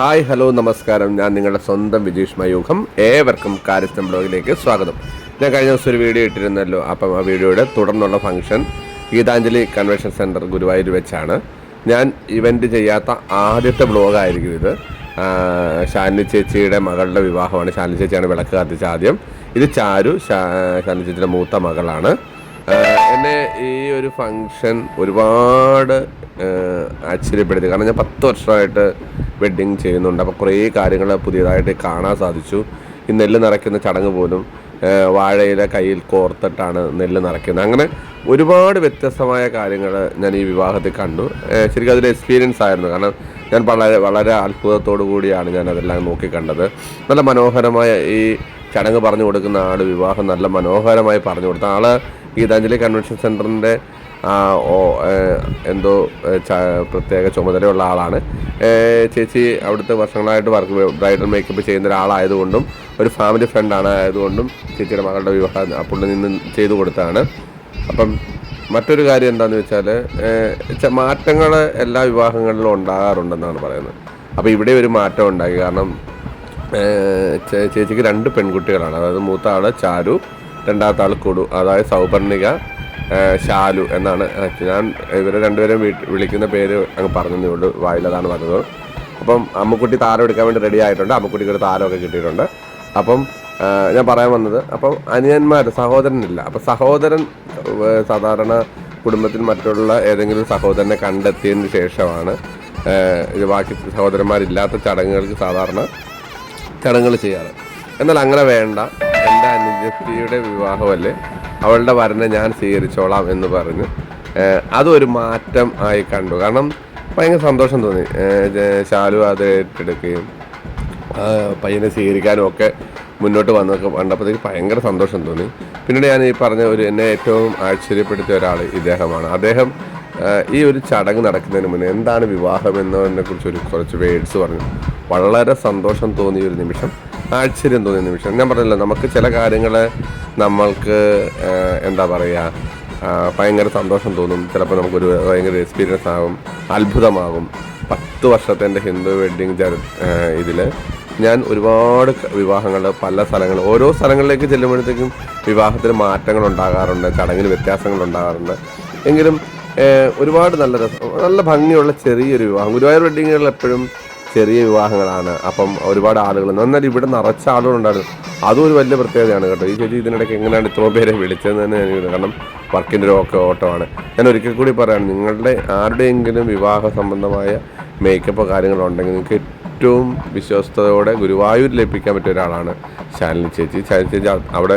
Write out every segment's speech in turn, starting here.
Hi hello നമസ്കാരം. ഞാൻ നിങ്ങളുടെ സ്വന്തം വിജീഷ് മയൂഖം ഏവർക്കും കാര്യസ്ഥം ബ്ലോഗിലേക്ക് സ്വാഗതം. ഞാൻ കഴിഞ്ഞ ദിവസം ഒരു വീഡിയോ ഇട്ടിരുന്നല്ലോ. അപ്പം ആ വീഡിയോയുടെ തുടർന്നുള്ള function Geethanjali convention centre Guruvayur വെച്ചാണ്. ഞാൻ ഇവന്റ് ചെയ്യാത്ത ആദ്യത്തെ ബ്ലോഗായിരിക്കും ഇത്. ഷാനി ചേച്ചിയുടെ മകളുടെ വിവാഹമാണ്. ശാലിനി ചേച്ചിയാണ് വിളക്ക് കത്തിച്ച ആദ്യം. ഇത് ചാരു ഷാനി ചേച്ചിയുടെ മൂത്ത മകളാണ്. എന്നെ ഈ ഒരു ഫങ്ഷൻ ഒരുപാട് ആശ്ചര്യപ്പെടുത്തി. കാരണം ഞാൻ പത്ത് വർഷമായിട്ട് വെഡ്ഡിങ് ചെയ്യുന്നുണ്ട്. അപ്പോൾ കുറേ കാര്യങ്ങൾ പുതിയതായിട്ട് കാണാൻ സാധിച്ചു. ഈ നെല്ല് നിറയ്ക്കുന്ന ചടങ്ങ് പോലും വാഴയിലെ കയ്യിൽ കോർത്തിട്ടാണ് നെല്ല് നിറയ്ക്കുന്നത്. അങ്ങനെ ഒരുപാട് വ്യത്യസ്തമായ കാര്യങ്ങൾ ഞാൻ ഈ വിവാഹത്തിൽ കണ്ടു. ശരിക്കും അതൊരു എക്സ്പീരിയൻസ് ആയിരുന്നു. കാരണം ഞാൻ വളരെ വളരെ അത്ഭുതത്തോടു കൂടിയാണ് ഞാൻ അതെല്ലാം നോക്കിക്കണ്ടത് നല്ല മനോഹരമായ ഈ ചടങ്ങ് പറഞ്ഞു കൊടുക്കുന്ന ആൾ വിവാഹം നല്ല മനോഹരമായി പറഞ്ഞു കൊടുത്ത ആൾ ഗീതാഞ്ജലി കൺവെൻഷൻ സെന്ററിന്റെ എന്തോ പ്രത്യേക ചുമതലയുള്ള ആളാണ്. ചേച്ചി അവിടുത്തെ വർഷങ്ങളായിട്ട് വർക്ക് ബ്രൈഡൽ മേക്കപ്പ് ചെയ്യുന്ന ഒരാളായതുകൊണ്ടും ഒരു ഫാമിലി ഫ്രണ്ടാണ് ആയതുകൊണ്ടും ചേച്ചിയുടെ മകളുടെ വിവാഹം പുള്ളി നിന്ന് ചെയ്തു കൊടുത്താണ് അപ്പം മറ്റൊരു കാര്യം എന്താണെന്ന് വെച്ചാൽ മാറ്റങ്ങൾ എല്ലാ വിവാഹങ്ങളിലും ഉണ്ടാകാറുണ്ടെന്നാണ് പറയുന്നത്. അപ്പോൾ ഇവിടെ ഒരു മാറ്റം ഉണ്ടായി. കാരണം ചേച്ചിക്ക് രണ്ട് പെൺകുട്ടികളാണ്. അതായത് മൂത്ത ആൾ ചാരു രണ്ടാമത്തെ ആൾ കൊടു അതായത് സൗപർണിക ശാലു എന്നാണ്. ഞാൻ ഇവരെ രണ്ടുപേരും വിളിക്കുന്ന പേര് അങ്ങ് പറഞ്ഞതേ ഉള്ളൂ. വായിലതാണ് പറഞ്ഞത്. അപ്പം അമ്മുക്കുട്ടി താരം എടുക്കാൻ വേണ്ടി റെഡി ആയിട്ടുണ്ട്. അമ്മുക്കുട്ടിക്ക് ഒരു താരമൊക്കെ കിട്ടിയിട്ടുണ്ട്. അപ്പം ഞാൻ പറയാൻ വന്നത് അപ്പം അനിയന്മാർ സഹോദരനില്ല. അപ്പം സഹോദരൻ സാധാരണ കുടുംബത്തിൽ മറ്റുള്ള ഏതെങ്കിലും സഹോദരനെ കണ്ടെത്തിയതിന് ശേഷമാണ് ഇത് ബാക്കി സഹോദരന്മാരില്ലാത്ത ചടങ്ങുകൾക്ക് സാധാരണ ചടങ്ങുകൾ ചെയ്യാറ്. എന്നാൽ അങ്ങനെ വേണ്ട. എന്റെ അനുജത്തിയുടെ വിവാഹമല്ലേ? അവളുടെ വരനെ ഞാൻ സ്വീകരിച്ചോളാം എന്ന് പറഞ്ഞ് അതൊരു മാറ്റം ആയി കണ്ടു. കാരണം ഭയങ്കര സന്തോഷം തോന്നി. ശാലു അത് ഏറ്റെടുക്കുകയും പയ്യനെ സ്വീകരിക്കാനും ഒക്കെ മുന്നോട്ട് വന്നൊക്കെ കണ്ടപ്പോഴത്തേക്ക് ഭയങ്കര സന്തോഷം തോന്നി. പിന്നീട് ഞാൻ ഈ പറഞ്ഞ ഒരു എന്നെ ഏറ്റവും ആശ്ചര്യപ്പെടുത്തിയ ഒരാൾ ഇദ്ദേഹമാണ്. അദ്ദേഹം ഈ ഒരു ചടങ്ങ് നടക്കുന്നതിന് മുന്നേ എന്താണ് വിവാഹം എന്നതിനെ കുറിച്ച് ഒരു കുറച്ച് വേഡ്സ് പറഞ്ഞു. വളരെ സന്തോഷം തോന്നിയ ഒരു നിമിഷം ആശ്ചര്യം തോന്നിയ നിമിഷം. ഞാൻ പറഞ്ഞല്ലോ നമുക്ക് ചില കാര്യങ്ങൾ നമ്മൾക്ക് എന്താ പറയുക ഭയങ്കര സന്തോഷം തോന്നും. ചിലപ്പോൾ നമുക്കൊരു ഭയങ്കര എക്സ്പീരിയൻസ് ആകും അത്ഭുതമാകും പത്ത് വർഷത്തെ എന്റെ ഹിന്ദു വെഡ്ഡിങ് ഇതിൽ ഞാൻ ഒരുപാട് വിവാഹങ്ങൾ പല സ്ഥലങ്ങൾ ഓരോ സ്ഥലങ്ങളിലേക്ക് ചെല്ലുമ്പോഴത്തേക്കും വിവാഹത്തിൽ മാറ്റങ്ങൾ ഉണ്ടാകാറുണ്ട് ചടങ്ങിൽ വ്യത്യാസങ്ങൾ ഉണ്ടാകാറുണ്ട്. എങ്കിലും ഒരുപാട് നല്ല രസം നല്ല ഭംഗിയുള്ള ചെറിയൊരു വിവാഹം. ഗുരുവായൂർ വെഡ്ഡിങ്ങുകളിൽ എപ്പോഴും ചെറിയ വിവാഹങ്ങളാണ്. അപ്പം ഒരുപാട് ആളുകൾ എന്നാൽ ഇവിടെ നിറച്ച ആളുകളുണ്ടായിരുന്നു അതും ഒരു വലിയ പ്രത്യേകതയാണ് കേട്ടോ. ഈ ചേച്ചി ഇതിനിടയ്ക്ക് എങ്ങനെയാണ് ഇത്രയും പേരെ വിളിച്ചതെന്ന് തന്നെ എനിക്ക് കാരണം വർക്കിന്റെ ഒരു ഒക്കെ ഓട്ടമാണ്. ഞാൻ ഒരിക്കൽ കൂടി പറയാണ് നിങ്ങളുടെ ആരുടെയെങ്കിലും വിവാഹ സംബന്ധമായ മേക്കപ്പ് കാര്യങ്ങളുണ്ടെങ്കിൽ നിങ്ങൾക്ക് ഏറ്റവും വിശ്വസ്തയോടെ ഗുരുവായൂർ ലഭിക്കാൻ പറ്റിയ ഒരാളാണ് ശാലിനി ചേച്ചി. ശാലിനി ചേച്ചി അവിടെ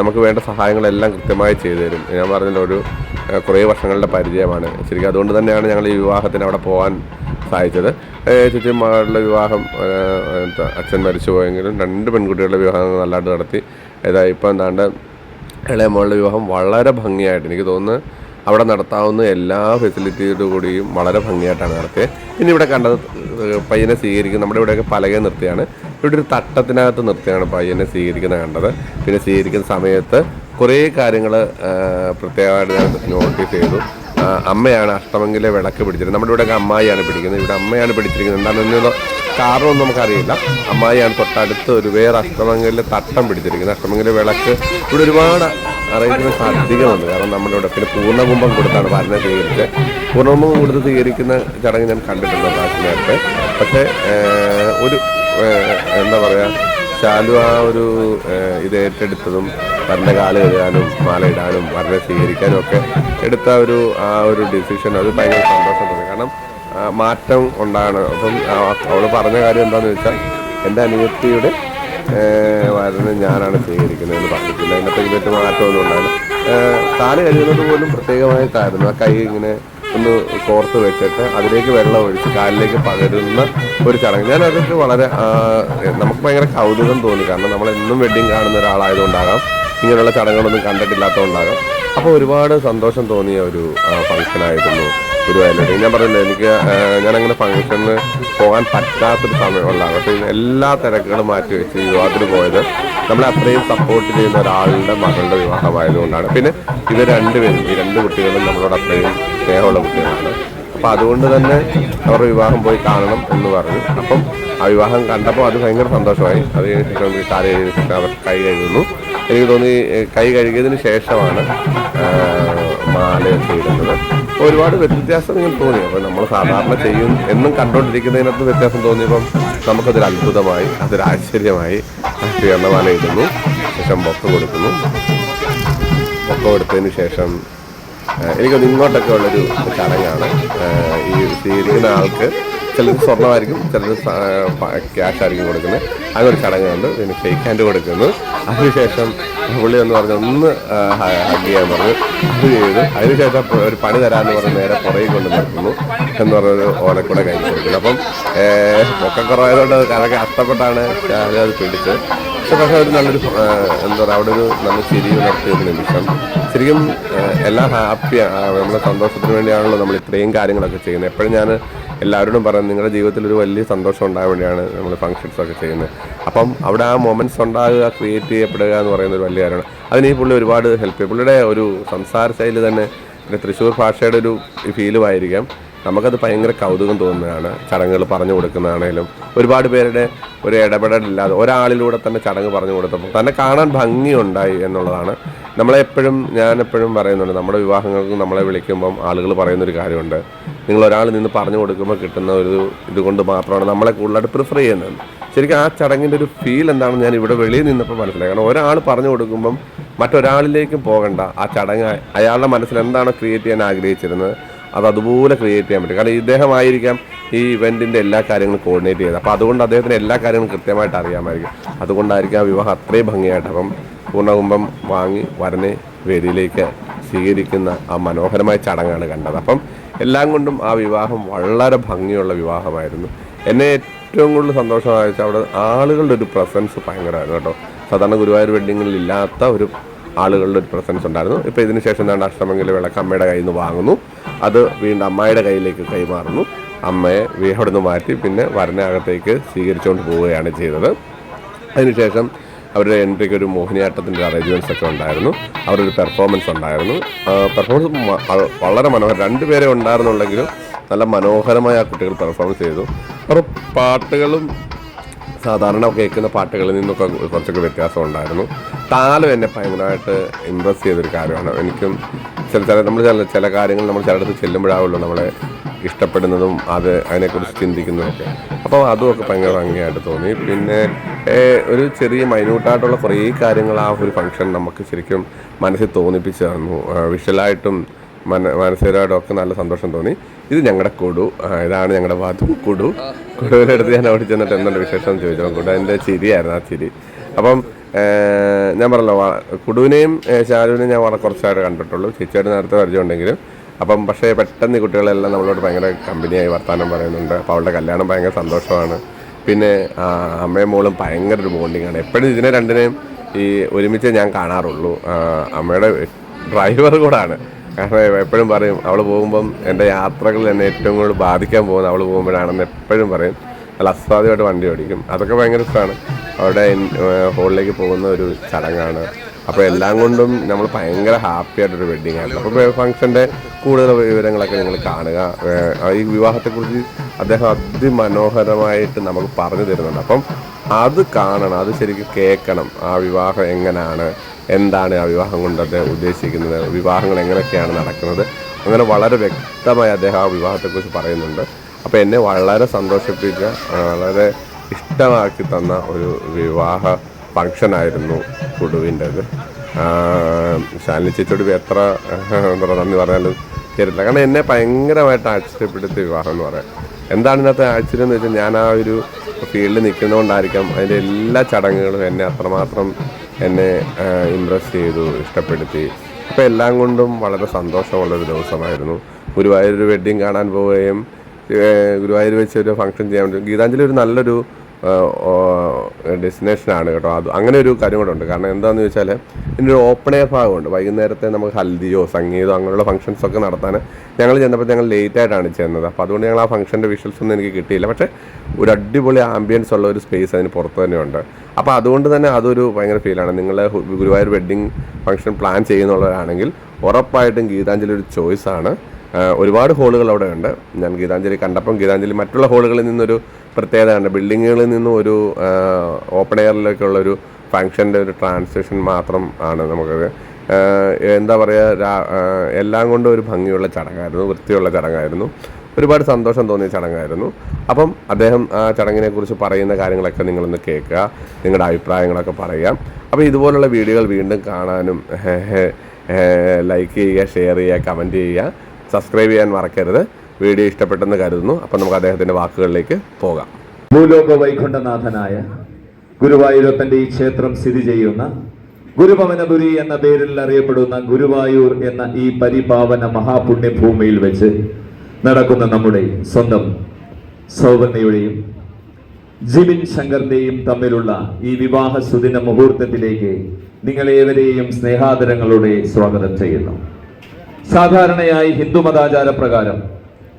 നമുക്ക് വേണ്ട സഹായങ്ങളെല്ലാം കൃത്യമായി ചെയ്തു തരും. ഞാൻ പറഞ്ഞല്ലോ ഒരു കുറേ വർഷങ്ങളുടെ പരിചയമാണ്. ശരിക്കും അതുകൊണ്ട് തന്നെയാണ് ഞങ്ങൾ ഈ വിവാഹത്തിന് അവിടെ പോകാൻ സഹായിച്ചത് ചേച്ചി വിവാഹം അച്ഛൻ മരിച്ചു പോയെങ്കിലും രണ്ട് പെൺകുട്ടികളുടെ വിവാഹം നല്ലതായിട്ട് നടത്തി. ഏതാ ഇപ്പം എന്താണ്ട് ഇളയ മോളുടെ വിവാഹം വളരെ ഭംഗിയായിട്ട് എനിക്ക് തോന്നുന്നു. അവിടെ നടത്താവുന്ന എല്ലാ ഫെസിലിറ്റിയോടു കൂടിയും വളരെ ഭംഗിയായിട്ടാണ് നടത്തിയത് പിന്നെ ഇവിടെ കണ്ടത് പയ്യനെ സ്വീകരിക്കുന്ന നമ്മുടെ ഇവിടെയൊക്കെ പലകെ നിർത്തിയാണ്. ഇവിടെ ഒരു തട്ടത്തിനകത്ത് നിർത്തിയാണ് പയ്യനെ സ്വീകരിക്കുന്നത് കണ്ടത്. പിന്നെ സ്വീകരിക്കുന്ന സമയത്ത് കുറേ കാര്യങ്ങൾ പ്രത്യേകമായിട്ട് ഞാൻ നോട്ടീസ് ചെയ്തു. അമ്മയാണ് അഷ്ടമംഗിലെ വിളക്ക് പിടിച്ചിരുന്നത്. നമ്മുടെ ഇവിടെയൊക്കെ അമ്മായിയാണ് പിടിക്കുന്നത്. ഇവിടെ അമ്മയാണ് പിടിച്ചിരിക്കുന്നത്. എന്താണെന്നുള്ള കാരണമൊന്നും നമുക്കറിയില്ല. അമ്മായിയാണ് തൊട്ടടുത്ത് ഒരു വേറെ അഷ്ടമംഗലിലെ തട്ടം പിടിച്ചിരിക്കുന്നത്. അഷ്ടമംഗലിലെ വിളക്ക് ഇവിടെ ഒരുപാട് അറിയിക്കുന്ന അധികമുണ്ട് കാരണം നമ്മുടെ ഇവിടെ പിന്നെ പൂർണകുംഭം കൊടുത്താണ് ഭരണ സ്വീകരിച്ചത്. പൂർണകുംഭം കൊടുത്ത് സ്വീകരിക്കുന്ന ചടങ്ങ് ഞാൻ കണ്ടിട്ടുണ്ട് പ്രാവശ്യം നേരത്തെ പക്ഷേ ഒരു എന്താ പറയുക ശാലു ആ ഒരു ഇത് ഏറ്റെടുത്തതും വരന്റെ കാൽ കഴുകാനും മാലയിടാനും വരനെ സ്വീകരിക്കാനും ഒക്കെ എടുത്ത ഒരു ആ ഒരു ഡിസിഷൻ അത് ഭയങ്കര സന്തോഷം തോന്നി കാരണം മാറ്റം ഉണ്ടാകണം. അപ്പം അവൾ പറഞ്ഞ കാര്യം എന്താണെന്ന് വെച്ചാൽ എന്റെ അനിയത്തിയുടെ വരനെ ഞാനാണ് സ്വീകരിക്കുന്നത് എന്ന് പറഞ്ഞിട്ടില്ല അതിനകത്ത് ഇതിനകത്ത് മാറ്റമൊന്നും ഉണ്ടായിരുന്നു കാൽ കഴിയുന്നത് പോലും പ്രത്യേകമായിട്ടായിരുന്നു. ആ കൈ ഇങ്ങനെ ഒന്ന് കോർത്ത് വെച്ചിട്ട് അതിലേക്ക് വെള്ളം ഒഴിച്ച് കാലിലേക്ക് പകരുന്ന ഒരു ചടങ്ങ്. ഞാൻ അതൊക്കെ വളരെ നമുക്ക് ഭയങ്കര കൗതുകം തോന്നി. കാരണം നമ്മൾ എന്നും വെഡ്ഡിങ് കാണുന്ന ഒരാളായതുകൊണ്ടാകാം. ഇങ്ങനെയുള്ള ചടങ്ങുകളൊന്നും കണ്ടിട്ടില്ലാത്തതുകൊണ്ടാണ് അപ്പോൾ ഒരുപാട് സന്തോഷം തോന്നിയ ഒരു ഫംഗ്ഷനായിരുന്നു ഗുരുവായൂരിൽ ഞാൻ പറഞ്ഞില്ലേ എനിക്ക് ഞാനങ്ങനെ ഫംഗ്ഷന് പോകാൻ പറ്റാത്തൊരു സമയമുള്ളതാണ്. പക്ഷേ എല്ലാ തിരക്കുകളും മാറ്റി വെച്ച് യുവാക്കൾ പോയത് നമ്മളെ അത്രയും സപ്പോർട്ട് ചെയ്യുന്ന ഒരാളുടെ മകളുടെ വിവാഹമായതുകൊണ്ടാണ്. പിന്നെ ഇവർ രണ്ടുപേരും ഈ രണ്ട് കുട്ടികളും നമ്മളോട് അത്രയും സ്നേഹമുള്ള കുട്ടികളാണ്. അപ്പോൾ അതുകൊണ്ട് തന്നെ അവരുടെ വിവാഹം പോയി കാണണം എന്ന് പറഞ്ഞു. അപ്പം ആ വിവാഹം കണ്ടപ്പോൾ അത് ഭയങ്കര സന്തോഷമായി. അത് കഴിഞ്ഞ ശേഷം കാൽ അവർ കൈ കഴുകുന്നു. എനിക്ക് തോന്നി കൈ കഴുകിയതിന് ശേഷമാണ് മാലയൊക്കെ ഇടുന്നത്. ഒരുപാട് വ്യത്യാസം ഇങ്ങനെ തോന്നി. അപ്പോൾ നമ്മൾ സാധാരണ ചെയ്യും എന്നും കണ്ടുകൊണ്ടിരിക്കുന്നതിനകത്ത് വ്യത്യാസം തോന്നിയപ്പം നമുക്കതൊരു അത്ഭുതമായി അതൊരു ആശ്ചര്യമായി ഇടുന്നു ശേഷം ബൊക്ക കൊടുക്കുന്നു. ബൊക്ക കൊടുത്തതിന് ശേഷം എനിക്കത് ഇങ്ങോട്ടൊക്കെ ഉള്ളൊരു ചടങ്ങാണ്. ഈ സ്വീകരിക്കുന്ന ആൾക്ക് ചിലത് സ്വർണമായിരിക്കും ചിലത് ക്യാഷ് ആയിരിക്കും കൊടുക്കുന്നത്. അങ്ങനെ ഒരു ചടങ്ങുണ്ട് പിന്നെ ഷെയ്ക്ക് ഹാൻഡ് കൊടുക്കുന്നു അതിനുശേഷം പുള്ളി എന്ന് പറഞ്ഞ ഒന്ന് ഹഗ് ചെയ്യാൻ പറഞ്ഞു. അത് ചെയ്തു. അതിനുശേഷം ഒരു പണി തരാമെന്ന് പറഞ്ഞ് നേരെ പുറകിൽ കൊണ്ട് നിർത്തുന്നു എന്ന് പറഞ്ഞൊരു ഓലക്കൂടെ കഴിഞ്ഞ് കൊടുക്കുന്നു. അപ്പം പൊക്കം കുറവായതുകൊണ്ട് അതൊക്കെ അഷ്ടപ്പെട്ടാണ് അത് പിടിച്ച് പക്ഷെ പക്ഷേ ഒരു നല്ലൊരു എന്താ പറയുക അവിടെ ഒരു നല്ല ചിരി ഒരു നിമിഷം. ശരിക്കും എല്ലാം ഹാപ്പിയാണ് നമ്മുടെ സന്തോഷത്തിന് വേണ്ടിയാണല്ലോ നമ്മൾ ഇത്രയും കാര്യങ്ങളൊക്കെ ചെയ്യുന്നത്. എപ്പോഴും ഞാൻ എല്ലാവരോടും പറയും നിങ്ങളുടെ ജീവിതത്തിൽ ഒരു വലിയ സന്തോഷം ഉണ്ടാകാൻ വേണ്ടിയാണ് നമ്മൾ ഫങ്ഷൻസ് ഒക്കെ ചെയ്യുന്നത്. അപ്പം അവിടെ ആ മൊമെന്റ്സ് ഉണ്ടാകുക ക്രിയേറ്റ് ചെയ്യപ്പെടുക എന്ന് പറയുന്ന ഒരു വലിയ കാര്യമാണ്. അതിന് ഈ പുള്ളി ഒരുപാട് ഹെൽപ്പ് ചെയ്യും. പുള്ളിയുടെ ഒരു സംസാര ശൈലി തന്നെ പിന്നെ തൃശ്ശൂർ ഭാഷയുടെ ഒരു ഫീലുമായിരിക്കാം നമുക്കത് ഭയങ്കര കൗതുകം തോന്നുന്നതാണ്. ചടങ്ങുകൾ പറഞ്ഞു കൊടുക്കുന്നതാണേലും ഒരുപാട് പേരുടെ ഒരു ഇടപെടലില്ലാതെ ഒരാളിലൂടെ തന്നെ ചടങ്ങ് പറഞ്ഞു കൊടുത്തപ്പോൾ തന്നെ കാണാൻ ഭംഗിയുണ്ടായി എന്നുള്ളതാണ്. നമ്മളെപ്പോഴും ഞാനെപ്പോഴും പറയുന്നുണ്ട് നമ്മുടെ വിവാഹങ്ങൾക്ക് നമ്മളെ വിളിക്കുമ്പം ആളുകൾ പറയുന്നൊരു കാര്യമുണ്ട്. നിങ്ങൾ ഒരാൾ നിന്ന് പറഞ്ഞു കൊടുക്കുമ്പോൾ കിട്ടുന്ന ഒരു ഇതുകൊണ്ട് മാത്രമാണ് നമ്മളെ കൂടുതലായിട്ട് പ്രിഫർ ചെയ്യുന്നത്. ശരിക്കും ആ ചടങ്ങിന്റെ ഒരു ഫീൽ എന്താണെന്ന് ഞാൻ ഇവിടെ വെളിയിൽ നിന്നപ്പോൾ മനസ്സിലായി. കാരണം ഒരാൾ പറഞ്ഞു കൊടുക്കുമ്പം മറ്റൊരാളിലേക്കും പോകണ്ട ആ ചടങ്ങ് അയാളുടെ മനസ്സിൽ എന്താണോ ക്രിയേറ്റ് ചെയ്യാൻ ആഗ്രഹിച്ചിരുന്നത്? അത് അതുപോലെ ക്രിയേറ്റ് ചെയ്യാൻ പറ്റും. കാരണം ഇദ്ദേഹമായിരിക്കാം ഈ ഇവന്റിന്റെ എല്ലാ കാര്യങ്ങളും കോർഡിനേറ്റ് ചെയ്തത്. അപ്പോൾ അതുകൊണ്ട് അദ്ദേഹത്തിന് എല്ലാ കാര്യങ്ങളും കൃത്യമായിട്ട് അറിയാമായിരിക്കും. അതുകൊണ്ടായിരിക്കും ആ വിവാഹം അത്രയും ഭംഗിയായിട്ട് അപ്പം പൂർണകുംഭം വാങ്ങി വരനെ വേദിയിലേക്ക് സ്വീകരിക്കുന്ന ആ മനോഹരമായ ചടങ്ങാണ് കണ്ടത്. അപ്പം എല്ലാം കൊണ്ടും ആ വിവാഹം വളരെ ഭംഗിയുള്ള വിവാഹമായിരുന്നു. എന്നെ ഏറ്റവും കൂടുതൽ സന്തോഷമായി വെച്ചാൽ അവിടെ ആളുകളുടെ ഒരു പ്രസൻസ് ഭയങ്കരമായിരുന്നു കേട്ടോ. സാധാരണ ഗുരുവായൂർ വെഡ്ഡിങ്ങിൽ ഇല്ലാത്ത ഒരു ആളുകളുടെ ഒരു പ്രസൻസ് ഉണ്ടായിരുന്നു. ഇപ്പോൾ ഇതിനുശേഷം ഞാൻ അഷ്ടമംഗല വിളക്ക് അമ്മയുടെ കയ്യിൽ നിന്ന് വാങ്ങുന്നു. അത് വീണ്ടും അമ്മായിയുടെ കയ്യിലേക്ക് കൈമാറുന്നു. അമ്മയെ അവിടെ നിന്ന് മാറ്റി പിന്നെ വരനകത്തേക്ക് സ്വീകരിച്ചുകൊണ്ട് പോവുകയാണ് ചെയ്തത്. അതിനുശേഷം അവരുടെ എൻട്രിക്ക് ഒരു മോഹിനിയാട്ടത്തിന്റെ അറേഞ്ച്മെന്റ്സ് ഒക്കെ ഉണ്ടായിരുന്നു. അവരുടെ ഒരു പെർഫോമൻസ് ഉണ്ടായിരുന്നു പെർഫോമൻസ് വളരെ മനോഹരം രണ്ടുപേരെ ഉണ്ടായിരുന്നുള്ളെങ്കിലും നല്ല മനോഹരമായ ആ കുട്ടികൾ പെർഫോമൻസ് ചെയ്തു. അവർ പാട്ടുകളും സാധാരണ കേൾക്കുന്ന പാട്ടുകളിൽ നിന്നൊക്കെ കുറച്ചൊക്കെ വ്യത്യാസം ഉണ്ടായിരുന്നു. താലം എന്നെ ഭയങ്കരമായിട്ട് ഇമ്പ്രസ് ചെയ്തൊരു കാര്യമാണ്. എനിക്കും ചില ചില നമ്മൾ ചില ചില കാര്യങ്ങൾ നമ്മൾ ചിലയിടത്ത് ചെല്ലുമ്പോഴാവുള്ളൂ നമ്മളെ ഇഷ്ടപ്പെടുന്നതും അത് അതിനെക്കുറിച്ച് ചിന്തിക്കുന്നതൊക്കെ. അപ്പോൾ അതുമൊക്കെ ഭയങ്കര ഭംഗിയായിട്ട് തോന്നി. പിന്നെ ഒരു ചെറിയ മൈന്യൂട്ടായിട്ടുള്ള കുറേ കാര്യങ്ങൾ ആ ഒരു ഫംഗ്ഷൻ നമുക്ക് ശരിക്കും മനസ്സിൽ തോന്നിപ്പിച്ചു തന്നു. വിഷ്വലായിട്ടും മന മാനസികമായിട്ടും ഒക്കെ നല്ല സന്തോഷം തോന്നി. ഇത് ഞങ്ങളുടെ കൊടു. ഇതാണ് ഞങ്ങളുടെ വാതു കൊടു. കൊടുവിന്റെ അടുത്ത് ഞാൻ ഓടി ചെന്നിട്ട് എന്തുണ്ട് വിശേഷം ചോദിച്ചു. കൊടു എന്റെ ചിരിയായിരുന്നു ആ ചിരി. അപ്പം ഞാൻ പറഞ്ഞല്ലോ കുടുവിനെയും ശാലുവിനെയും ഞാൻ കുറച്ചായിട്ട് കണ്ടിട്ടുള്ളൂ. ചേച്ചിയായിട്ട് നേരത്തെ പരിചയമുണ്ടെങ്കിലും. അപ്പം പക്ഷേ പെട്ടെന്ന് ഈ കുട്ടികളെല്ലാം നമ്മളോട് ഭയങ്കര കമ്പനിയായി വർത്തമാനം പറയുന്നുണ്ട്. അപ്പോൾ അവളുടെ കല്യാണം ഭയങ്കര സന്തോഷമാണ്. പിന്നെ അമ്മയും മോളും ഭയങ്കര ഒരു ബോണ്ടിങ്ങാണ്. എപ്പോഴും ഇതിനെ രണ്ടിനെയും ഈ ഒരുമിച്ച് ഞാൻ കാണാറുള്ളൂ. അമ്മയുടെ ഡ്രൈവർ കൂടാണ്. കാരണം എപ്പോഴും പറയും അവൾ പോകുമ്പം എന്റെ യാത്രകൾ എന്നെ ഏറ്റവും കൂടുതൽ ബാധിക്കാൻ പോകുന്നത് അവൾ പോകുമ്പോഴാണെന്ന് എപ്പോഴും പറയും. നല്ല അസ്വാദ്യമായിട്ട് വണ്ടി ഓടിക്കും. അതൊക്കെ ഭയങ്കര ഇഷ്ടമാണ്. അവിടെ ഹോളിലേക്ക് പോകുന്ന ഒരു ചടങ്ങാണ്. അപ്പോൾ എല്ലാം കൊണ്ടും നമ്മൾ ഭയങ്കര ഹാപ്പി ആയിട്ടൊരു വെഡ്ഡിങ് ആയിരുന്നു. അപ്പോൾ ഫംഗ്ഷന്റെ കൂടുതൽ വിവരങ്ങളൊക്കെ നിങ്ങൾ കാണുക. ഈ വിവാഹത്തെക്കുറിച്ച് അദ്ദേഹം അതിമനോഹരമായിട്ട് നമുക്ക് പറഞ്ഞു തരുന്നുണ്ട്. അപ്പം അത് കാണണം അത് ശരിക്കും കേൾക്കണം. ആ വിവാഹം എങ്ങനെയാണ് എന്താണ് ആ വിവാഹം കൊണ്ട് അദ്ദേഹം ഉദ്ദേശിക്കുന്നത്? വിവാഹങ്ങൾ എങ്ങനെയൊക്കെയാണ് നടക്കുന്നത്? അങ്ങനെ വളരെ വ്യക്തമായി അദ്ദേഹം ആ വിവാഹത്തെക്കുറിച്ച് പറയുന്നുണ്ട്. അപ്പോൾ എന്നെ വളരെ സന്തോഷിപ്പിച്ച വളരെ ഇഷ്ടമാക്കി തന്ന ഒരു വിവാഹ ഫങ്ഷനായിരുന്നു കുടുവിന്റെത്. ശാലിനി ചേച്ചിയോട് എത്ര എന്താ നന്ദി പറഞ്ഞാലും തരില്ല കാരണം എന്നെ ഭയങ്കരമായിട്ട് ആശ്ചര്യപ്പെടുത്തിയ വിവാഹം എന്ന് പറയാം. എന്താണ് ഇതിനകത്ത് ആശ്ചര്യം എന്ന് വെച്ചാൽ ഞാൻ ആ ഒരു ഫീൽഡിൽ നിൽക്കുന്നതുകൊണ്ടായിരിക്കാം അതിന്റെ എല്ലാ ചടങ്ങുകളും എന്നെ അത്രമാത്രം എന്നെ ഇമ്പ്രസ് ചെയ്തു ഇഷ്ടപ്പെടുത്തി. അപ്പോൾ എല്ലാം കൊണ്ടും വളരെ സന്തോഷമുള്ളൊരു ദിവസമായിരുന്നു. ഗുരുവായൂർ വെഡ്ഡിങ് കാണാൻ പോവുകയും ഗുരുവായൂർ വെച്ച് ഒരു ഫങ്ഷൻ ചെയ്യാൻ പറ്റും ഗീതാഞ്ജലി ഒരു നല്ലൊരു ഡെസ്റ്റിനേഷനാണ് കേട്ടോ. അത് അങ്ങനെ ഒരു കാര്യം കൂടെ ഉണ്ട്. കാരണം എന്താണെന്ന് വെച്ചാൽ ഇതിന്റെ ഒരു ഓപ്പൺ എയർ ഭാഗമുണ്ട് വൈകുന്നേരത്തെ നമുക്ക് ഹൽദിയോ സംഗീതോ അങ്ങനെയുള്ള ഫംഗ്ഷൻസ് ഒക്കെ നടത്താൻ ഞങ്ങൾ ചെന്നപ്പോൾ ഞങ്ങൾ ലേറ്റ് ആയിട്ടാണ് ചെന്നത്. അപ്പോൾ അതുകൊണ്ട് ഞങ്ങൾ ആ ഫംഗ്ഷന്റെ വിഷ്വൽസ് ഒന്നും എനിക്ക് കിട്ടിയില്ല. പക്ഷേ ഒരു അടിപൊളി ആംബിയൻസ് ഉള്ള ഒരു സ്പേസ് അതിന് പുറത്ത് തന്നെയുണ്ട് അപ്പോൾ അതുകൊണ്ട് തന്നെ അതൊരു ഭയങ്കര ഫീലാണ് നിങ്ങൾ ഗുരുവായൂർ വെഡ്ഡിങ് ഫംഗ്ഷൻ പ്ലാൻ ചെയ്യുന്നുള്ളവരാണെങ്കിൽ ഉറപ്പായിട്ടും ഗീതാഞ്ജലി ഒരു ചോയ്സാണ് ഒരുപാട് ഹോളുകൾ അവിടെ ഉണ്ട്. ഞാൻ ഗീതാഞ്ജലി കണ്ടപ്പം ഗീതാഞ്ജലി മറ്റുള്ള ഹോളുകളിൽ നിന്നൊരു പ്രത്യേകത ഉണ്ട് ബിൽഡിങ്ങുകളിൽ നിന്നും ഒരു ഓപ്പൺ എയറിലേക്കുള്ള ഒരു ഫങ്ഷന്റെ ഒരു ട്രാൻസ്ലേഷൻ മാത്രം ആണ് നമുക്കത്. എന്താ പറയുക എല്ലാം കൊണ്ടും ഒരു ഭംഗിയുള്ള ചടങ്ങായിരുന്നു വൃത്തിയുള്ള ചടങ്ങായിരുന്നു. ഒരുപാട് സന്തോഷം തോന്നിയ ചടങ്ങായിരുന്നു. അപ്പം അദ്ദേഹം ആ ചടങ്ങിനെക്കുറിച്ച് പറയുന്ന കാര്യങ്ങളൊക്കെ നിങ്ങളൊന്ന് കേൾക്കുക നിങ്ങളുടെ അഭിപ്രായങ്ങളൊക്കെ പറയുക അപ്പോൾ ഇതുപോലുള്ള വീഡിയോകൾ വീണ്ടും കാണാനും ലൈക്ക് ചെയ്യുക ഷെയർ ചെയ്യുക കമന്റ് ചെയ്യുക. സബ്സ്ക്രൈബ് ചെയ്യാൻ മറക്കരുത്. വീഡിയോ ഇഷ്ടപ്പെട്ടെന്ന് കരുതുന്നു. അപ്പം നമുക്ക് അദ്ദേഹത്തിന്റെ വാക്കുകളിലേക്ക് പോകാം. ഭൂലോക വൈകുണ്ഠനാഥനായ ഗുരുവായൂരപ്പന്റെ ഈ ക്ഷേത്രം സ്ഥിതി ചെയ്യുന്ന ഗുരുഭവനപുരി എന്ന പേരിൽ അറിയപ്പെടുന്ന ഗുരുവായൂർ എന്ന ഈ പരിപാവന മഹാപുണ്യഭൂമിയിൽ വെച്ച് നടക്കുന്ന നമ്മുടെ സ്വന്തം സൗവർണയുടെയും ജിബിൻ ശങ്കറിന്റെയും തമ്മിലുള്ള ഈ വിവാഹ സുദിന മുഹൂർത്തത്തിലേക്ക് നിങ്ങളേവരെയും സ്നേഹാദരങ്ങളോടെ സ്വാഗതം ചെയ്യുന്നു. സാധാരണയായി ഹിന്ദു മതാചാര പ്രകാരം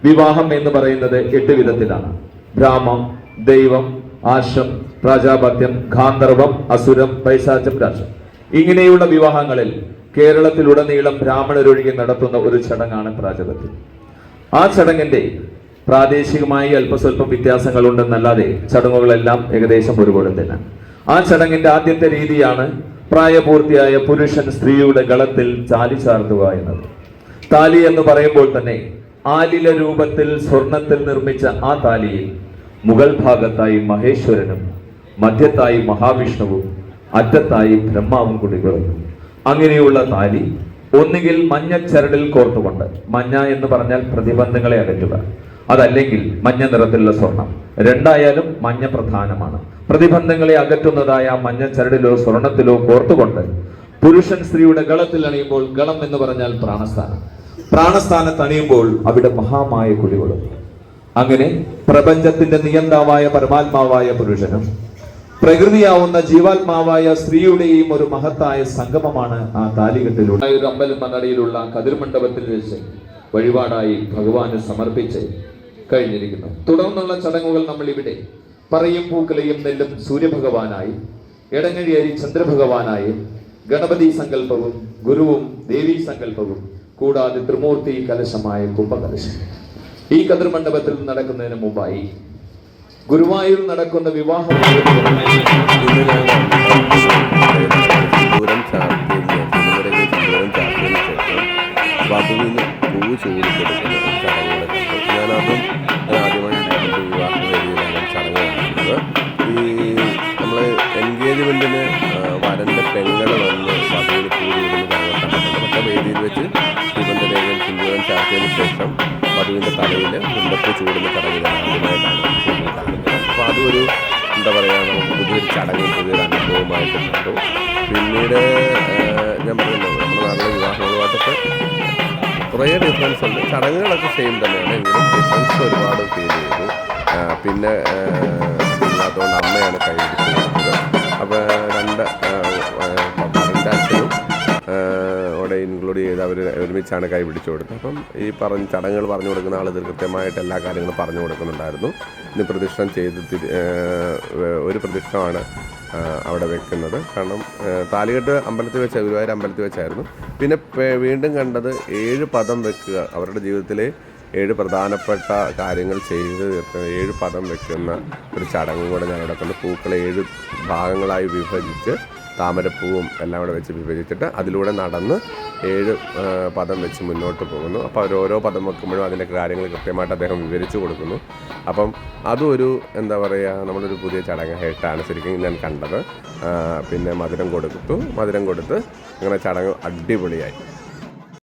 വിവാഹം എന്ന് പറയുന്നത് എട്ട് വിധത്തിലാണ്. ബ്രാഹ്മം ദൈവം ആശം പ്രാജാപത്യം ഗാന്ധർവം അസുരം പൈശാചം രാശം ഇങ്ങനെയുള്ള വിവാഹങ്ങളിൽ കേരളത്തിലുടനീളം ബ്രാഹ്മണരൊഴികെ നടത്തുന്ന ഒരു ചടങ്ങാണ് പ്രാജപത്യം. ആ ചടങ്ങിന്റെ പ്രാദേശികമായി അല്പസ്വല്പം വ്യത്യാസങ്ങളുണ്ടെന്നല്ലാതെ ചടങ്ങുകളെല്ലാം ഏകദേശം ഒരുപോലെ തന്നെ. ആ ചടങ്ങിന്റെ ആദ്യത്തെ രീതിയാണ് പ്രായപൂർത്തിയായ പുരുഷൻ സ്ത്രീയുടെ ഗളത്തിൽ ചാലി ചാർത്തുക എന്നത്. താലി എന്ന് പറയുമ്പോൾ തന്നെ ആലില രൂപത്തിൽ സ്വർണത്തിൽ നിർമ്മിച്ച ആ താലിയിൽ മുഗൾ ഭാഗത്തായി മഹേശ്വരനും മധ്യത്തായി മഹാവിഷ്ണുവും അറ്റത്തായി ബ്രഹ്മാവും കുടികളും അങ്ങനെയുള്ള താലി ഒന്നുകിൽ മഞ്ഞ ചരടിൽ കോർത്തുകൊണ്ട് മഞ്ഞ എന്ന് പറഞ്ഞാൽ പ്രതിബന്ധങ്ങളെ അകറ്റുക. അതല്ലെങ്കിൽ മഞ്ഞ നിറത്തിലുള്ള സ്വർണം. രണ്ടായാലും മഞ്ഞ പ്രധാനമാണ്. പ്രതിബന്ധങ്ങളെ അകറ്റുന്നതായ മഞ്ഞ ചരടിലോ സ്വർണത്തിലോ കോർത്തുകൊണ്ട് പുരുഷൻ സ്ത്രീയുടെ ഗളത്തിൽ അണിയുമ്പോൾ ഗളം എന്ന് പറഞ്ഞാൽ പ്രാണസ്ഥാനം. പ്രാണസ്ഥാനത്ത് അണിയുമ്പോൾ അവിടെ മഹാമായ കുടികൊള്ളുന്നു അങ്ങനെ പ്രപഞ്ചത്തിന്റെ നിയന്താവായ പരമാത്മാവായ പുരുഷനും പ്രകൃതിയാവുന്ന ജീവാത്മാവായ സ്ത്രീയുടെയും ഒരു മഹത്തായ സംഗമമാണ് ആ താലികെട്ടിലൂടെ. ഒരു അമ്പലം മണ്ണടിയിലുള്ള കതിർമണ്ഡപത്തിൽ വെച്ച് വഴിപാടായി ഭഗവാന് സമർപ്പിച്ച് കഴിഞ്ഞിരിക്കുന്നു. തുടർന്നുള്ള ചടങ്ങുകൾ നമ്മൾ ഇവിടെ പറയും പൂക്കലയും നെല്ലും സൂര്യഭഗവാനായി എടങ്ങഴിയരി ചന്ദ്രഭഗവാനായി ഗണപതി സങ്കല്പവും ഗുരുവും ദേവീ സങ്കല്പവും കൂടാതെ ത്രിമൂർത്തി കലശമായ കുംഭകലശം. ഈ കതിർമണ്ഡപത്തിൽ നടക്കുന്നതിന് മുമ്പായി ഗുരുവായൂർ നടക്കുന്ന വിവാഹം വധുവിന് പൂ ചൂടിക്കൊടുക്കുന്ന ഒരു ചടങ്ങുകൾ ഞാനതും ഞാൻ വിവാഹ ചടങ്ങ് ഈ പെങ്ങൾ വന്ന് വധുവിന് പൂ ചൂടുന്ന ചടങ്ങ് വേദിയിൽ വെച്ച് ചാർത്തിയതിന് ശേഷം വധുവിന്റെ തലയിൽ മുണ്ടപ്പ് ചൂടുന്ന ചടങ്ങ് ആദ്യമായിട്ടാണ് കാണുന്നത് അപ്പോൾ അതൊരു എന്താ പറയുക നമുക്ക് പുതിയൊരു ചടങ്ങും പുതിയൊരു അനുഭവമായിട്ട് കണ്ടു. പിന്നീട് ഞാൻ പറയുന്നത് നമ്മുടെ നാട്ടിലെ വിവാഹങ്ങളുമായിട്ടൊക്കെ കുറേ ഡിഫറൻസ് ഉണ്ട്. ചടങ്ങുകളൊക്കെ സെയിം തന്നെയാണ്. എങ്കിലും ഡിഫറൻസ് ഒരുപാട് ഫീൽ ചെയ്തു. പിന്നെ അതുകൊണ്ട് അമ്മയാണ് കൈ അപ്പോൾ അവർ ഒരുമിച്ചാണ് കൈ പിടിച്ചു കൊടുത്തത്. അപ്പം ഈ പറഞ്ഞ ചടങ്ങുകൾ പറഞ്ഞു കൊടുക്കുന്ന ആൾ ഇത് കൃത്യമായിട്ട് എല്ലാ കാര്യങ്ങളും പറഞ്ഞു കൊടുക്കുന്നുണ്ടായിരുന്നു. ഇനി പ്രതിഷ്ഠം ചെയ്ത് ഒരു പ്രതിഷ്ഠമാണ് അവിടെ വെക്കുന്നത്. കാരണം താലികെട്ട് അമ്പലത്തിൽ വെച്ച ഗുരുവായൂർ അമ്പലത്തിൽ വെച്ചായിരുന്നു. പിന്നെ വീണ്ടും കണ്ടത് ഏഴ് പദം വെക്കുക അവരുടെ ജീവിതത്തിലെ ഏഴ് പ്രധാനപ്പെട്ട കാര്യങ്ങൾ ചെയ്ത് തീർക്കുന്ന ഏഴ് പദം വെക്കുന്ന ഒരു ചടങ്ങും കൂടെ ഞാൻ നടക്കുന്നു. പൂക്കളെ ഏഴ് ഭാഗങ്ങളായി വിഭജിച്ച് താമരപ്പൂവും എല്ലാം കൂടെ വെച്ച് വിഭജിച്ചിട്ട് അതിലൂടെ നടന്ന് ഏഴ് പദം വെച്ച് മുന്നോട്ട് പോകുന്നു. അപ്പോൾ അവർ ഓരോ പദം വെക്കുമ്പോഴും അതിന്റെ കാര്യങ്ങൾ കൃത്യമായിട്ട് അദ്ദേഹം വിവരിച്ചു കൊടുക്കുന്നു. അപ്പം അതും ഒരു എന്താ പറയുക നമ്മളൊരു പുതിയ ചടങ്ങായിട്ടാണ് ശരിക്കും ഞാൻ കണ്ടത്. പിന്നെ മധുരം കൊടുത്തു. മധുരം കൊടുത്ത് അങ്ങനെ ചടങ്ങ് അടിപൊളിയായി.